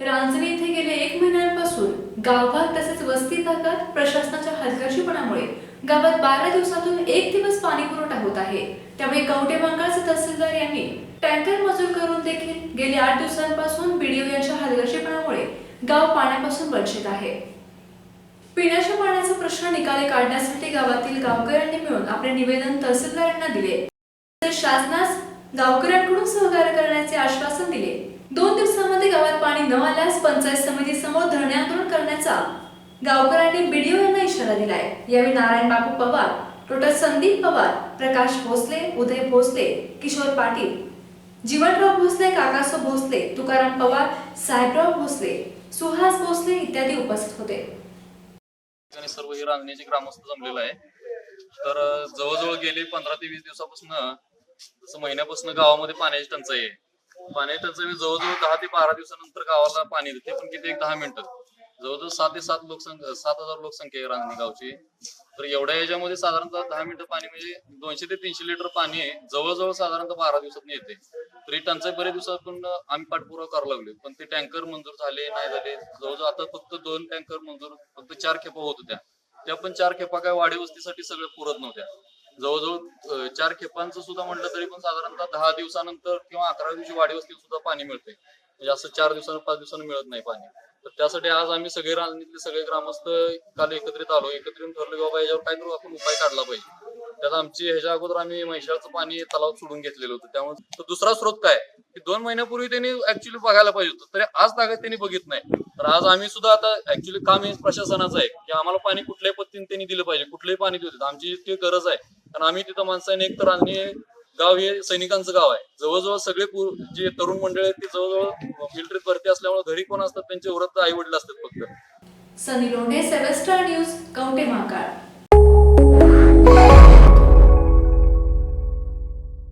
रांजणी येथे गेले एक महिन्यांपासून गावभाग तसेच वस्ती भागात प्रशासनाच्या हलगर्जीपणामुळे गावात बारा दिवसातून एक दिवस पाणी पुरवठा होत आहे. त्यामुळे कवटे बंगालचे तहसीलदार यांनी टँकर मजूर करून देखील गेले आठ दिवसांपासून बीडीओ यांच्या हलगर्जीपणामुळे गाव पाण्यापासून वंचित आहे. पिण्याच्या पाण्याचा प्रश्न निकाली काढण्यासाठी गावातील गावकऱ्यांनी मिळून आपले निवेदन तहसीलदारांना दिले. तर शासनास गावकऱ्यांकडून सहकार्य करण्याचे आश्वासन दिले दोन दिवसांमध्ये गावात पाणी न आल्यास पंचायत समिती समोर धरणे आंदोलन करण्याचा गावकऱ्यांनी बीडीओ यांना इशारा दिलाय. यावेळी नारायण बापू पवार डॉक्टर संदीप पवार प्रकाश भोसले उदय भोसले किशोर पाटील जीवनराव भोसले काकासो भोसले तुकाराम पवार साहेबराव भोसले सुहास भोसले इत्यादी उपस्थित होते. सर्व ही रांजणीचे ग्रामस्थ जमलेलं आहे. तर जवळजवळ गेले पंधरा ते वीस दिवसापासून जसं महिन्यापासून गावामध्ये पाण्याची टंचाई आहे. पाण्याची टंचाई जवळजवळ दहा ते बारा दिवसानंतर गावाला पाणी येते. पण किती एक दहा मिनिटं. जवळजवळ सात ते सात लोकसंख्या सात हजार लोकसंख्या आहे रांजणी गावची. तर एवढ्या याच्यामध्ये साधारणतः दहा मिनिटं पाणी म्हणजे दोनशे ते तीनशे लिटर पाणी आहे. जवळजवळ साधारणतः बारा दिवसात येते. तर ही टंचाई बरेच दिवसातून आम्ही पाठपुरावा करायला लागलो पण ते टँकर मंजूर झाले नाही झाले जवळजवळ आता फक्त दोन टँकर मंजूर फक्त चार खेपा होत होत्या. त्या पण चार खेपा काय वाडी वस्तीसाठी सगळं पुरत नव्हत्या. जवळजवळ चार खेपांचं सुद्धा म्हटलं तरी पण साधारणतः दहा दिवसानंतर किंवा अकरा दिवशी वाढीवस्तीत सुद्धा पाणी मिळते म्हणजे असं चार दिवसानं पाच दिवसानं मिळत नाही पाणी. तर त्यासाठी आज आम्ही सगळे राजनीतले सगळे ग्रामस्थ काल एकत्रित आलो. एकत्रित येऊन ठरलो की बाबा याच्यावर काहीतरी आपण उपाय काढला पाहिजे. त्यात आमची ह्याच्या अगोदर आम्ही म्हैशाळचं पाणी तलाव सोडून घेतलेलं होतं. त्यामुळे दुसरा स्रोत काय? की दोन महिन्यापूर्वी त्यांनी ऍक्च्युली बघायला पाहिजे होतं. तरी आज ताकद त्यांनी बघित नाही. तर आज आम्ही सुद्धा आता ऍक्च्युली काम हे प्रशासनाचं आहे. की आम्हाला पाणी कुठल्याही पद्धतीने त्यांनी दिलं पाहिजे. कुठलंही पाणी देऊ देत आमची जितकी गरज आहे कारण आम्ही तिथं माणसाने एक तर आणि गाव हे सैनिकांचं गाव आहे. जवळजवळ सगळे जे तरुण मंडळ आहेत ते जवळजवळ मिलिटरीत भरती असल्यामुळे घरी कोण असतात त्यांचे व्रत आई वडील असतात फक्त. सनी लोंढे सेवेस्टर न्यूज कवटे महाकाळ.